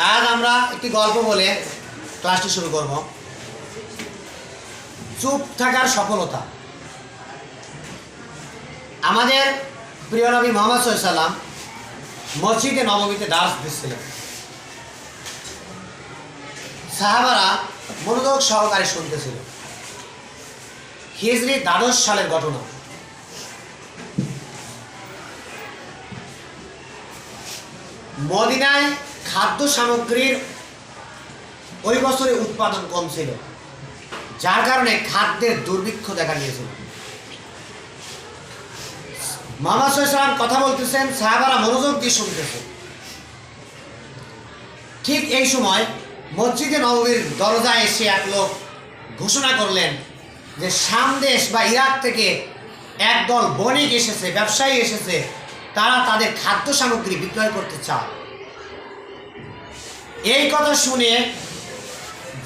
আজ আমরা একটি গল্প বলে ক্লাসটি শুরু করব। চুপ থাকার সফলতা। আমাদের প্রিয় নবী মোহাম্মদ সাল্লাম মসজিদে নবমীতে দাস দিচ্ছিলেন। সাহাবারা মনোযোগ সহকারে শুনতেছিল। হিজরি দ্বাদশ সালের ঘটনা। মদিনায় খাদ্য সামগ্রীর ওই বছরে উৎপাদন কম ছিল, যার কারণে খাদ্যের দুর্ভিক্ষ দেখা দিয়েছিল। মোহাম্মদ সাল্লাম কথা বলতেছেন, সাহাবারা মনোযোগ দিয়ে শুনতেছে। ঠিক এই সময় মসজিদে নবমীর দরজায় এসে এক লোক ঘোষণা করলেন যে সামদেশ বা ইরাক থেকে একদল বণিক এসেছে, ব্যবসায়ী এসেছে, তারা তাদের খাদ্য সামগ্রী বিক্রয় করতে চায়। এই কথা শুনে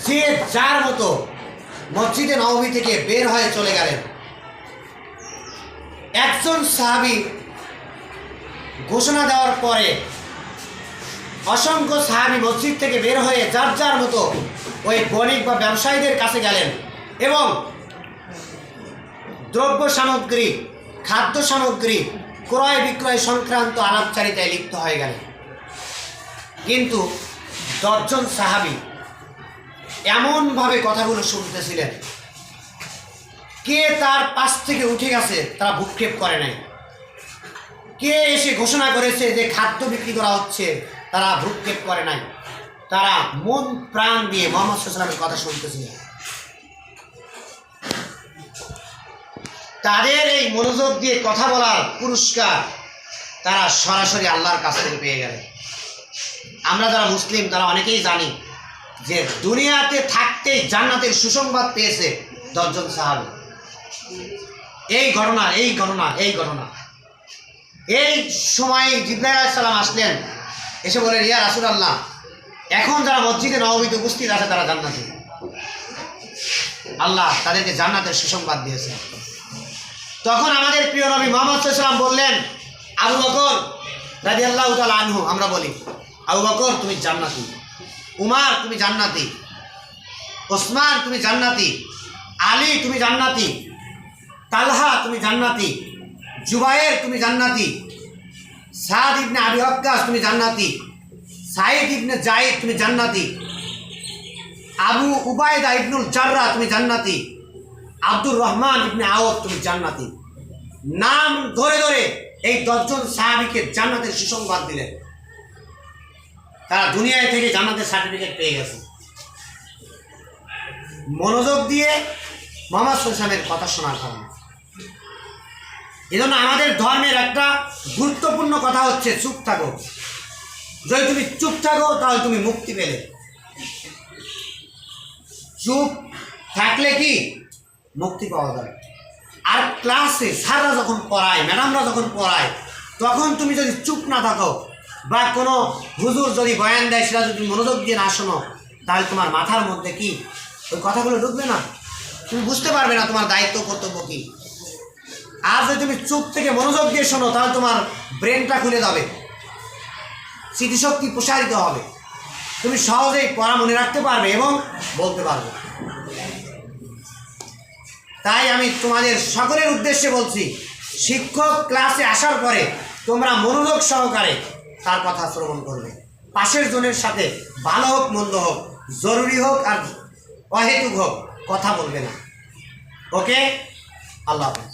যে যার মতো মসজিদে নবমী থেকে বের হয়ে চলে গেলেন, একজন সাহাবি ঘোষণা দেওয়ার পরে অসংখ্য সাহাবি মসজিদ থেকে বের হয়ে যার যার মতো ওই বণিক বা ব্যবসায়ীদের কাছে গেলেন এবং দ্রব্য সামগ্রী, খাদ্য সামগ্রী, ক্রয় বিক্রয় সংক্রান্ত আলাপচারিতায় লিপ্ত হয়ে গেলেন। কিন্তু দশজন সাহাবি এমনভাবে কথাগুলো শুনতেছিলেন। কে তার পাশ থেকে উঠে গেছে তারা ভূক্ষেপ করে নাই। কে এসে ঘোষণা করেছে যে খাদ্য বিক্রি করা হচ্ছে তারা ভূক্ষেপ করে নাই। তারা মন প্রাণ দিয়ে মোহাম্মদ সাল্লামের কথা শুনতেছিলেন। তাদের এই মনোযোগ দিয়ে কথা বলার পুরস্কার তারা সরাসরি আল্লাহর কাছ থেকে পেয়ে গেলেন। আমরা যারা মুসলিম, তারা অনেকেই জানি যে দুনিয়াতে থাকতে জান্নাতের সুসংবাদ পেয়েছে দশজন সাহাবি। এই ঘটনা এই ঘটনা এই ঘটনা। এই সময় সালাম আসলেন, এসে বলে রিয়া রাসুল আল্লাহ এখন যারা মসজিদে নবমীতে উপস্থিত আছে, তারা জান্নাতি। আল্লাহ তাদেরকে জান্নাতের সুসংবাদ দিয়েছে। তখন আমাদের প্রিয় নবী মোহাম্মদ সাল্লাম বললেন, আবু বকর রাজি আল্লাহ আনহু, আমরা বলি আবু বকর তুমি জান্নাতি উমার তুমি জান্নাতি ওসমান তুমি জান্নাতি আলী তুমি জান্নাতি তালহা তুমি জান্নাতি জুবায়ের তুমি জান্নাতি সাদ ইবনে আবি হক্কাস তুমি জান্নাতি সাইদ ইবনে জাইদ তুমি জান্নাতি আবু উবায়দা ইবনুল জাররা তুমি জান্নাতি আব্দুর রহমান ইবনে আওয়াত তুমি জান্নাতি নাম ধরে ধরে এই দশজন সাহাবিকে জান্নাতের সুসংবাদ দিলেন তারা দুনিয়ায় থেকে জান্নাতের সার্টিফিকেট পেয়ে গেছে। মনোযোগ দিয়ে মোহাম্মদ সুলসানের কথা শোনার কারণে। এজন্য আমাদের ধর্মের একটা গুরুত্বপূর্ণ কথা হচ্ছে, চুপ থাকো। যদি তুমি চুপ থাকো, তাহলে তুমি মুক্তি পেলে। চুপ থাকলে কি? মুক্তি পাওয়া যাবে। আর ক্লাসে স্যাররা যখন পড়ায় ম্যাডামরা যখন পড়ায়, তখন তুমি যদি চুপ না থাকো বা কোনো হুজুর যদি বয়ান দেয়, সেটা যদি মনোযোগ দিয়ে না শোনো, তাহলে তোমার মাথার মধ্যে কি? ওই কথাগুলো ঢুকবে না? তুমি বুঝতে পারবে না তোমার দায়িত্ব, কর্তব্য কী? আর যদি তুমি চুপ থেকে মনোযোগ দিয়ে শোনো, তাহলে তোমার ব্রেনটা খুলে যাবে। স্মৃতিশক্তি প্রসারিত হবে। তুমি সহজেই পড়া মনে রাখতে পারবে এবং বলতে পারবে। তাই আমি তোমাদের সকলের উদ্দেশ্যে বলছি, শিক্ষক ক্লাসে আসার পরে তোমরা মনোযোগ সহকারে তার কথা শ্রবণ করবে। পাশের জনের সাথে ভালো হোক, মন্দ হোক, জরুরি হোক আর অহেতুক হোক, কথা বলবে না। ওকে? আল্লাহ হাফেজ।